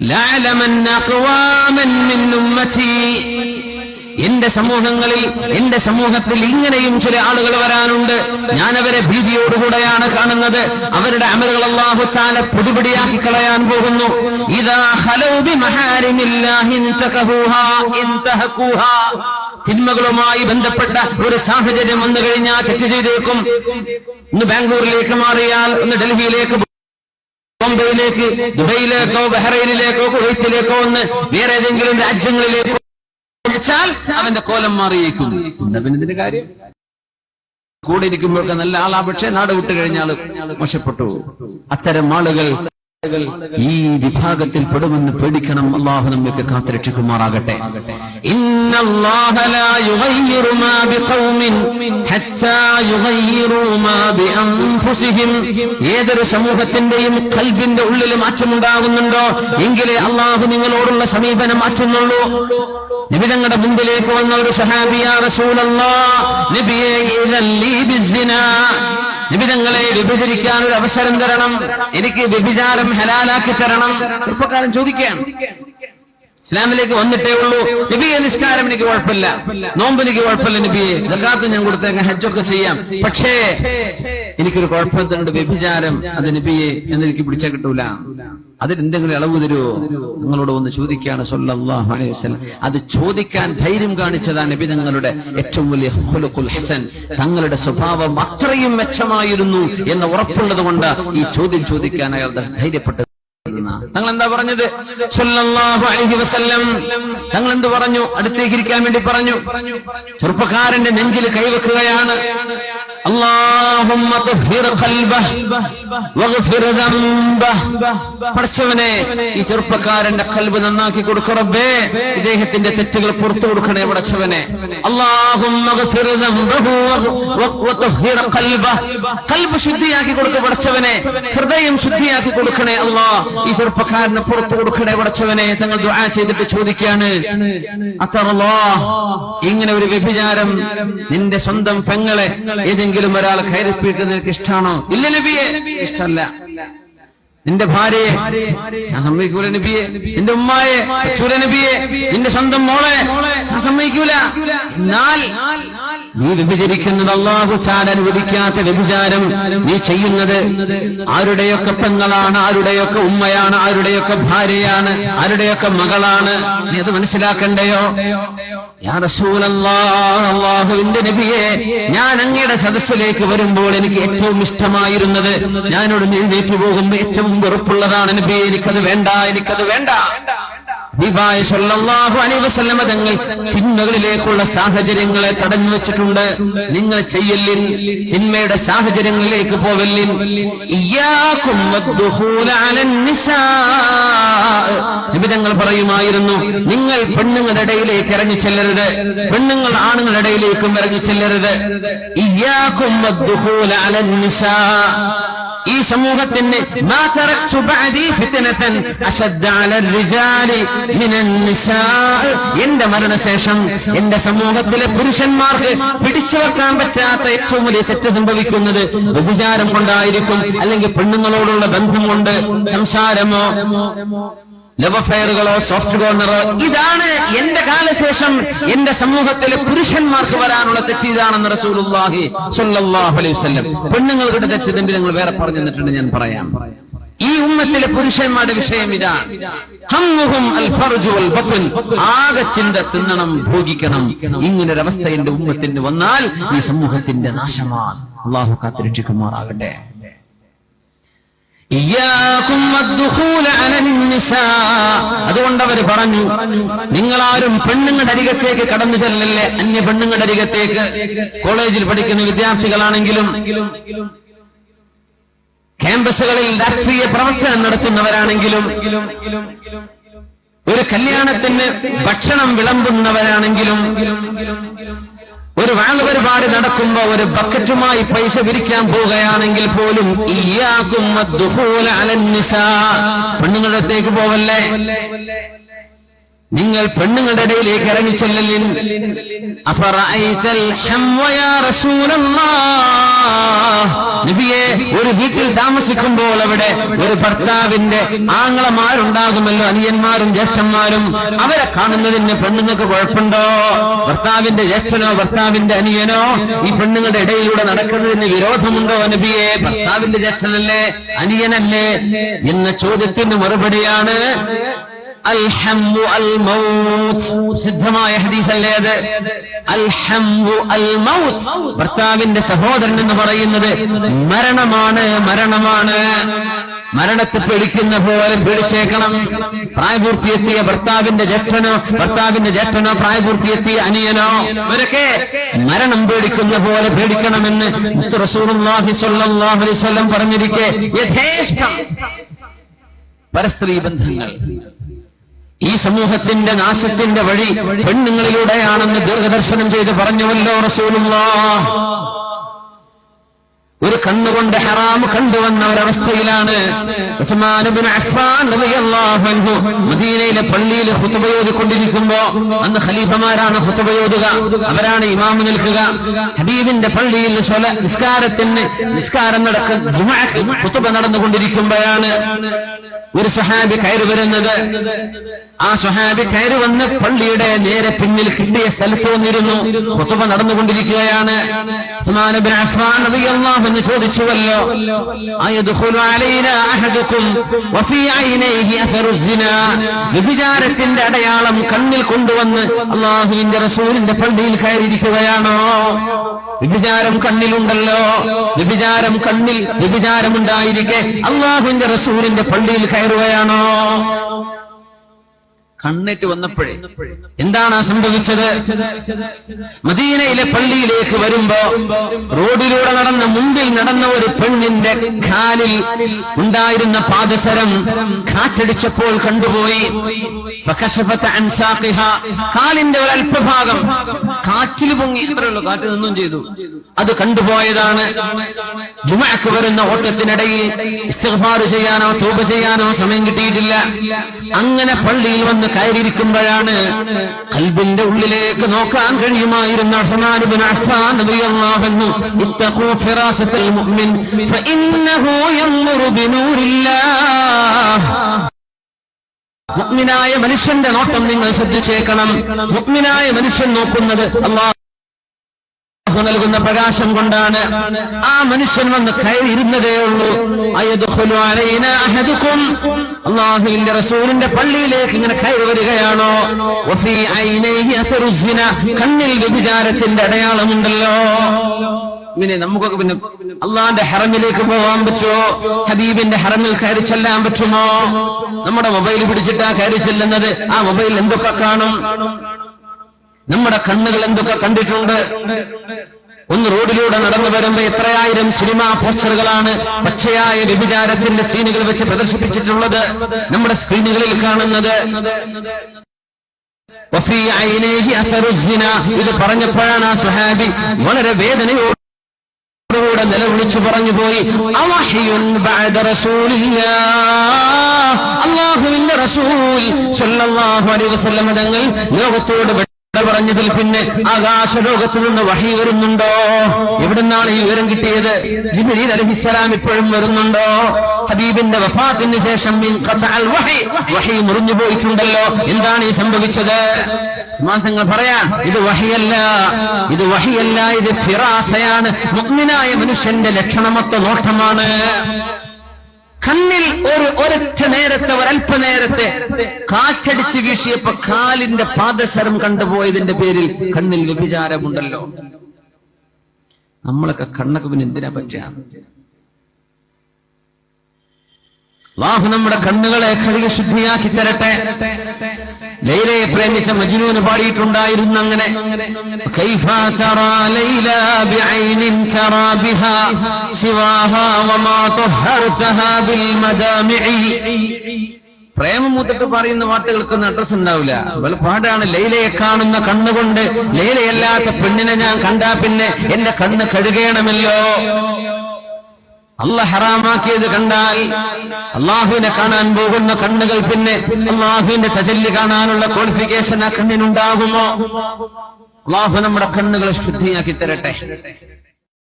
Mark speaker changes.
Speaker 1: لعلمن أقواما من أمتي എന്റെ സമൂഹങ്ങളിൽ എന്റെ സമൂഹത്തിൽ ഇങ്ങനെയും ചില ആളുകൾ വരാനുണ്ട് ഞാൻ അവരെ ഭീതിയോടുകൂടെയാണ് കാണുന്നത് അവരുടെ അമലുകൾ അള്ളാഹു താല പൊടിപൊടിയാക്കി കളയാൻ പോകുന്നു ഇതാ ഹലൗബി തിന്മകളുമായി ബന്ധപ്പെട്ട ഒരു സാഹചര്യം വന്നു കഴിഞ്ഞാൽ തെറ്റ് ചെയ്തേക്കും ഇന്ന് ബാംഗ്ലൂരിലേക്ക് മാറിയാൽ ഒന്ന് ഡൽഹിയിലേക്ക് ബോംബെയിലേക്ക് ദുബൈയിലേക്കോ ബഹ്റൈനിലേക്കോ കുവൈത്തിലേക്കോ ഒന്ന് വേറെ ഏതെങ്കിലും രാജ്യങ്ങളിലേക്കോ വിളിച്ചാൽ അവന്റെ കോലം മാറിയേക്കും. പിന്നെ കാര്യം? കൂടെ ഇരിക്കുമ്പോഴൊക്കെ നല്ല ആളാ പക്ഷേ നാട് വിട്ടു കഴിഞ്ഞാൽ മോശപ്പെട്ടു. അത്തരം ആളുകൾ ഈ വിഭാഗത്തിൽ പെടുമെന്ന് പേടിക്കണം. അള്ളാഹു നമ്മൾക്ക് കാത്തുരക്ഷിക്കുമാറാകട്ടെ ഏതൊരു സമൂഹത്തിന്റെയും കൽബിന്റെ ഉള്ളിൽ മാറ്റമുണ്ടാകുന്നുണ്ടോ? എങ്കിലേ അള്ളാഹു നിങ്ങളോടുള്ള സമീപനം മാറ്റുന്നുള്ളൂ. നബി തങ്ങളുടെ മുമ്പിലേക്ക് വന്ന ഒരു സഹാബിയ റസൂലല്ലാ നിബിതങ്ങളെ വിഭജിക്കാൻ ഒരു അവസരം തരണം. എനിക്ക് വ്യഭിചാരം ഹലാലാക്കി തരണം. ചെറുപ്പക്കാരൻ ചോദിക്കാൻ ഇസ്ലാമിലേക്ക് വന്നിട്ടേ ഉള്ളൂ. നബിയെ നിസ്കാരം എനിക്ക് കുഴപ്പമില്ല. നോമ്പ് എനിക്ക് കുഴപ്പമില്ല നബിയെ. ജക്കാത്ത് ഞാൻ കൊടുത്തേക്കാം ഹജ്ജൊക്കെ ചെയ്യാം. പക്ഷേ എനിക്കൊരു കുഴപ്പത്തിനുണ്ട്. വ്യഭിചാരം അത് നബിയെ എന്നെനിക്ക് പിടിച്ചാൽ കിട്ടൂല. അതിലെന്തെങ്കിലും ഇളവ് തരുമോ നിങ്ങളോട് ഒന്ന് ചോദിക്കുകയാണ് സല്ലല്ലാഹു അലൈഹി അത് ചോദിക്കാൻ ധൈര്യം കാണിച്ചതാണ് നബി തങ്ങളുടെ ഏറ്റവും വലിയ ഖുലുഖുൽ ഹസൻ. തങ്ങളുടെ സ്വഭാവം അത്രയും മെച്ചമായിരുന്നു എന്ന് ഉറപ്പുള്ളത് കൊണ്ട് ഈ ചോദ്യം ചോദിക്കാൻ അയാൾ ധൈര്യപ്പെട്ടത് തങ്ങൾ എന്താ പറഞ്ഞത്? അലൈഹി വസല്ലം. തങ്ങൾ എന്ത് പറഞ്ഞു? അടുത്തേക്ക് ഇരിക്കാൻ വേണ്ടി പറഞ്ഞു. ചെറുപ്പക്കാരന്റെ നെഞ്ചിൽ കൈവെക്കുകയാണ്. അല്ലാഹുമ്മ تغفر قلبه واغفر ذنبه പഠിച്ചവനെ ഈ ചെറുപ്പക്കാരന്റെ കൽബ് നന്നാക്കി കൊടുക്കറബേ ഇദ്ദേഹത്തിന്റെ തെറ്റുകൾ പുറത്തു കൊടുക്കണേ ഖൽബഹ് കൽബ് ശുദ്ധിയാക്കി കൊടുക്ക പടച്ചവനെ ഹൃദയം ശുദ്ധിയാക്കി കൊടുക്കണേ അള്ളാ ഈ ചെറുപ്പക്കാരനെ പുറത്തു കൊടുക്കണേ പടച്ചവനെ തങ്ങൾ ദുആ ചെയ്തിട്ട് ചോദിക്കാണ് അത്തറല്ലോ ഇങ്ങനെ ഒരു വ്യഭിചാരം നിന്റെ സ്വന്തം പെങ്ങളെ ഏതെങ്കിലും ഒരാൾ കയറിപ്പിട്ട് നിനക്ക് ഇഷ്ടമാണോ ഇല്ല നബിയെ. ഇഷ്ടമല്ല. നിന്റെ ഭാര്യയെ. ഞാൻ സമ്മതിക്കൂല നബിയെ. നിന്റെ ഉമ്മായെ. ചൂല നബിയെ. നിന്റെ സ്വന്തം മോളെ. ഞാൻ സമ്മതിക്കൂല. എന്നാൽ നീ വ്യഭിചരിക്കുന്നത് അള്ളാഹു ചാൻ അനുവദിക്കാത്ത വ്യഭിചാരം. നീ ചെയ്യുന്നത് ആരുടെയൊക്കെ പെങ്ങളാണ് ആരുടെയൊക്കെ ഉമ്മയാണ് ആരുടെയൊക്കെ ഭാര്യയാണ് ആരുടെയൊക്കെ മകളാണ്. നീ അത് മനസ്സിലാക്കണ്ടയോ? യാ റസൂലല്ലാഹ്, അല്ലാഹുവിന്റെ നബിയെ ഞാൻ അങ്ങയുടെ സദസ്സിലേക്ക് വരുമ്പോൾ എനിക്ക് ഏറ്റവും ഇഷ്ടമായിരുന്നത് ഞാനോട് നീ പോകുമ്പോൾ ഏറ്റവും വെറുപ്പുള്ളതാണ്. നബിയെ എനിക്കത് വേണ്ട എനിക്കത് വേണ്ട. ഹബീബായ സല്ലല്ലാഹു അലൈഹി വസല്ലമ തങ്ങൾ തിന്മകളിലേക്കുള്ള സാഹചര്യങ്ങളെ തടഞ്ഞു വെച്ചിട്ടുണ്ട്. നിങ്ങൾ ചെയ്യല്ലിൻ തിന്മയുടെ സാഹചര്യങ്ങളിലേക്ക് പോവല്ലിൻ. ഇയ്യാകും വദ്ദുഖൂല അലൻ നബി തങ്ങൾ പറയുമായിരുന്നു നിങ്ങൾ പെണ്ണുങ്ങളുടെ ഇടയിലേക്ക് ഇറങ്ങി ചെല്ലരുത്. പെണ്ണുങ്ങൾ ആണുങ്ങളുടെ ഇടയിലേക്കും ഇറങ്ങി ചെല്ലരുത്. നിസാ. ഈ സമൂഹത്തിന് എന്റെ മരണശേഷം എന്റെ സമൂഹത്തിലെ പുരുഷന്മാർക്ക് പിടിച്ചു വെക്കാൻ പറ്റാത്ത ഏറ്റവും വലിയ തെറ്റ് സംഭവിക്കുന്നത് വ്യഭിചാരം കൊണ്ടായിരിക്കും അല്ലെങ്കിൽ പെണ്ണുങ്ങളോടുള്ള ബന്ധം കൊണ്ട് സംസാരമോ? ലവ് അഫയറുകളോ സോഫ്റ്റ് കോർണറോ ഇതാണ് എന്റെ കാലശേഷം എന്റെ സമൂഹത്തിലെ പുരുഷന്മാർക്ക് വരാനുള്ള തെറ്റ് ഇതാണെന്ന് റസൂലുല്ലാഹി സല്ലാഹു അലൈഹി വസല്ലം. പെണ്ണുങ്ങളുടെ തെറ്റ് ഇതിന്റെ നിങ്ങൾ വേറെ പറഞ്ഞു തന്നിട്ടുണ്ട് ഞാൻ പറയാം. ഈ ഉമ്മത്തിലെ പുരുഷന്മാരുടെ വിഷയം ഇതാണ് ആകെ ചിന്ത തിന്നണം ഭോഗിക്കണം. ഇങ്ങനൊരവസ്ഥ എന്റെ ഉമ്മത്തിന് വന്നാൽ ഈ സമൂഹത്തിന്റെ നാശമാണ്. അള്ളാഹു കാത്തിരക്ഷിക്കുമാറാകട്ടെ. അതുകൊണ്ട് അവർ പറഞ്ഞു നിങ്ങളാരും പെണ്ണുങ്ങളുടെ അരികത്തേക്ക് കടന്നു ചെല്ലല്ലേ? അന്യ പെണ്ണുങ്ങളുടെ അരികത്തേക്ക്. കോളേജിൽ പഠിക്കുന്ന വിദ്യാർത്ഥികളാണെങ്കിലും ക്യാമ്പസുകളിൽ രാഷ്ട്രീയ പ്രവർത്തനം നടത്തുന്നവരാണെങ്കിലും ഒരു കല്യാണത്തിന് ഭക്ഷണം വിളമ്പുന്നവരാണെങ്കിലും ഒരു വാങ്ങ് പരിപാടി നടക്കുമ്പോ ഒരു ബക്കറ്റുമായി പൈസ പിരിക്കാൻ പോവുകയാണെങ്കിൽ പോലും ഇയാക്കും പെണ്ണുങ്ങളുടെ അടുത്തേക്ക് പോവല്ലേ? നിങ്ങൾ പെണ്ണുങ്ങളുടെ ഇടയിലേക്ക് ഇറങ്ങിച്ചെല്ലലിൻ നബിയെ ഒരു വീട്ടിൽ താമസിക്കുമ്പോൾ അവിടെ ഒരു ഭർത്താവിന്റെ ആങ്ങളമാരുണ്ടാകുമല്ലോ അനിയന്മാരും ജ്യേഷ്ഠന്മാരും. അവരെ കാണുന്നതിന് പെണ്ണുങ്ങൾക്ക് കുഴപ്പമുണ്ടോ? ഭർത്താവിന്റെ ജ്യേഷ്ഠനോ ഭർത്താവിന്റെ അനിയനോ? ഈ പെണ്ണുങ്ങളുടെ ഇടയിലൂടെ നടക്കുന്നതിന് വിരോധമുണ്ടോ നബിയെ? ഭർത്താവിന്റെ ജ്യേഷ്ഠനല്ലേ അനിയനല്ലേ? എന്ന ചോദ്യത്തിന് മറുപടിയാണ് മൗത്ത് ഭർത്താവിന്റെ സഹോദരൻ എന്ന് പറയുന്നത് മരണമാണ് മരണമാണ്. മരണത്തെ പേടിക്കുന്ന പോലെ പേടിച്ചേക്കണം. പ്രായപൂർത്തിയെത്തിയ ഭർത്താവിന്റെ ജ്യേഷ്ഠനോ ഭർത്താവിന്റെ ജ്യേഷ്ഠനോ പ്രായപൂർത്തിയെത്തിയ അനിയനോ ഇവരൊക്കെ മരണം പേടിക്കുന്ന പോലെ പേടിക്കണമെന്ന് പറഞ്ഞിരിക്കെ. യഥേഷ്ടം. പരസ്ത്രീ ബന്ധങ്ങൾ. ഈ സമൂഹത്തിന്റെ നാശത്തിന്റെ വഴി പെണ്ണുങ്ങളിലൂടെയാണെന്ന് ദീർഘദർശനം ചെയ്ത് പറഞ്ഞുവല്ലോ റസൂലുള്ള. ഒരു കണ്ണുകൊണ്ട് ഹറാം കണ്ടുവന്ന ഒരവസ്ഥയിലാണ് മദീനയിലെ പള്ളിയിൽ ഹുതുബയോദിക്കൊണ്ടിരിക്കുമ്പോ അന്ന് ഖലീഫമാരാണ് ഹുതുബയോദുക അവരാണ് ഇമാമ് നിൽക്കുക ഹബീബിന്റെ പള്ളിയിൽ നിസ്കാരത്തിന് നിസ്കാരം നടക്കുന്ന ഹുത്തുബ നടന്നുകൊണ്ടിരിക്കുമ്പോഴാണ് ഒരു സഹാബി കയറി വരുന്നത്. ആ സഹാബി കയറി വന്ന് പള്ളിയുടെ നേരെ പിന്നിൽ കിട്ടിയ സ്ഥലത്ത് വന്നിരുന്നു. ഹുത്തുബ നടന്നുകൊണ്ടിരിക്കുകയാണ്. അഫ്ഫാൻ അൻഹു ചോദിച്ചുവല്ലോ. വ്യഭിചാരത്തിന്റെ അടയാളം കണ്ണിൽ കൊണ്ടുവന്ന് അള്ളാഹുവിന്റെ റസൂലിന്റെ പള്ളിയിൽ കയറിയിരിക്കുകയാണോ? വ്യഭിചാരം കണ്ണിലുണ്ടല്ലോ. വ്യഭിചാരം കണ്ണിൽ വ്യഭിചാരമുണ്ടായിരിക്കെ അള്ളാഹുവിന്റെ റസൂലിന്റെ പള്ളിയിൽ കയറുകയാണോ? കണ്ണേറ്റ് വന്നപ്പോഴേ എന്താണ് സംഭവിച്ചത്? മദീനയിലെ പള്ളിയിലേക്ക് വരുമ്പോ റോഡിലൂടെ നടന്ന മുമ്പിൽ നടന്ന ഒരു പെണ്ണിന്റെ കാലിൽ ഉണ്ടായിരുന്ന പാദസരം കാറ്റടിച്ചപ്പോൾ കണ്ടുപോയി. കാലിന്റെ ഒരു അല്പഭാഗം കാറ്റിൽ പൊങ്ങി. അത്രയുള്ളൂ കാറ്റ് നിന്നും ചെയ്തു. അത് കണ്ടുപോയതാണ്. ജുമാക്ക് വരുന്ന ഓട്ടത്തിനിടയിൽ ഇസ്തഫാർ ചെയ്യാനോ തോപ ചെയ്യാനോ സമയം കിട്ടിയിട്ടില്ല. അങ്ങനെ പള്ളിയിൽ വന്ന് കയറിയിരിക്കുമ്പോഴാണ് കൽബിന്റെ ഉള്ളിലേക്ക് നോക്കാൻ കഴിയുമായിരുന്ന അഹ്മാനുബിൻ റളിയല്ലാഹു അൻഹു. ഇത്തഖൂ ഫിറാസത്തൽ മുഅ്മിൻ ഫഇന്നഹു യൻദുറു ബിനൂരില്ലാഹ്. മുഅ്മിനായ മനുഷ്യന്റെ നോട്ടം നിങ്ങൾ ശ്രദ്ധിച്ചേക്കണം. മുഗ്മിനായ മനുഷ്യൻ നോക്കുന്നത് അള്ളാഹ് അള്ളാഹു നൽകുന്ന പ്രകാശം കൊണ്ടാണ് ആ മനുഷ്യൻ വന്ന് കയറിയിരുന്നതേ ഉള്ളൂ. അള്ളാഹുവിന്റെ റസൂലിന്റെ പള്ളിയിലേക്ക് ഇങ്ങനെ കയറി വരികയാണോ. കണ്ണിൽ വ്യഭിചാരത്തിന്റെ അടയാളമുണ്ടല്ലോ. ഇങ്ങനെ നമുക്കൊക്കെ പിന്നെ അള്ളാന്റെ ഹറമിലേക്ക് പോകാൻ പറ്റുമോ? ഹബീബിന്റെ ഹറമിൽ കയറി ചെല്ലാൻ പറ്റുമോ? നമ്മുടെ മൊബൈൽ പിടിച്ചിട്ടാ കയറി ചെല്ലുന്നത്. ആ മൊബൈൽ എന്തൊക്കെ കാണും? നമ്മുടെ കണ്ണുകൾ എന്തൊക്കെ കണ്ടിട്ടുണ്ട്? ഒന്ന് റോഡിലൂടെ നടന്നു വരുമ്പോ എത്രയായിരം സിനിമാ പോസ്റ്ററുകളാണ് പച്ചയായ വ്യഭിചാരത്തിന്റെ സീനുകൾ വെച്ച് പ്രദർശിപ്പിച്ചിട്ടുള്ളത്. നമ്മുടെ സ്ക്രീനുകളിൽ കാണുന്നത്. ഇത് പറഞ്ഞപ്പോഴാണ് ആ സുഹാബി വളരെ വേദനയോട് ോടെ നിലവിളിച്ചു പറഞ്ഞു പോയി. അള്ളാഹുവിന്റെ റസൂൽ അലൈഹി വസല്ലം തങ്ങൾ ലോകത്തോട് വിട പറഞ്ഞതിൽ പിന്നെ ആകാശലോകത്തു നിന്ന് വഹി വരുന്നുണ്ടോ? എവിടുന്നാണ് ഈ വിവരം കിട്ടിയത്? ജിബ്രീൽ അലഹിസ്സലാം ഇപ്പോഴും വരുന്നുണ്ടോ? ഹബീബിന്റെ വഫാത്തിന് ശേഷം വഹി മുറിഞ്ഞു പോയിട്ടുണ്ടല്ലോ. എന്താണ് ഈ സംഭവിച്ചത്? മാസങ്ങൾ പറയാം ഇത് വഹിയല്ല. ഇത് വഹിയല്ല ഇത് ഫിറാസയാണ്. മുഗ്മിനായ മനുഷ്യന്റെ ലക്ഷണമൊത്ത നോട്ടമാണ്. കണ്ണിൽ ഒരൊറ്റ നേരത്തെ ഒരല്പനേരത്തെ കാറ്റടിച്ച് വീശിയപ്പോ കാലിന്റെ പാദശരം കണ്ടുപോയതിന്റെ പേരിൽ കണ്ണിൽ വ്യഭിചാരമുണ്ടല്ലോ. നമ്മളൊക്കെ കണ്ണൊക്കെ പിന്നെ എന്തിനാ പറ്റുക? അള്ളാഹു നമ്മുടെ കണ്ണുകളെ കഴുകി ശുദ്ധിയാക്കി തരട്ടെ. ലൈലയെ പ്രേമിച്ച മജ്നൂന് പാടിയിട്ടുണ്ടായിരുന്നു അങ്ങനെ പ്രേമം മൂത്തിട്ട് പറയുന്ന പാട്ടുകൾക്കൊന്നും അഡ്രസ് ഉണ്ടാവില്ല. അതുപോലെ പാടാണ് ലൈലയെ കാണുന്ന കണ്ണുകൊണ്ട് ലൈലയല്ലാത്ത പെണ്ണിനെ ഞാൻ കണ്ടാ പിന്നെ എന്റെ കണ്ണ് കഴുകേണമല്ലോ. അല്ല ഹറാമാക്കിയത് കണ്ടാൽ അള്ളാഹുവിനെ കാണാൻ പോകുന്ന കണ്ണുകൾ പിന്നെ അള്ളാഹുവിന്റെ തജല്ലി കാണാനുള്ള ക്വാളിഫിക്കേഷൻ ആ കണ്ണിനുണ്ടാകുമോ? അള്ളാഹു നമ്മുടെ കണ്ണുകളെ ശുദ്ധിയാക്കി തരട്ടെ.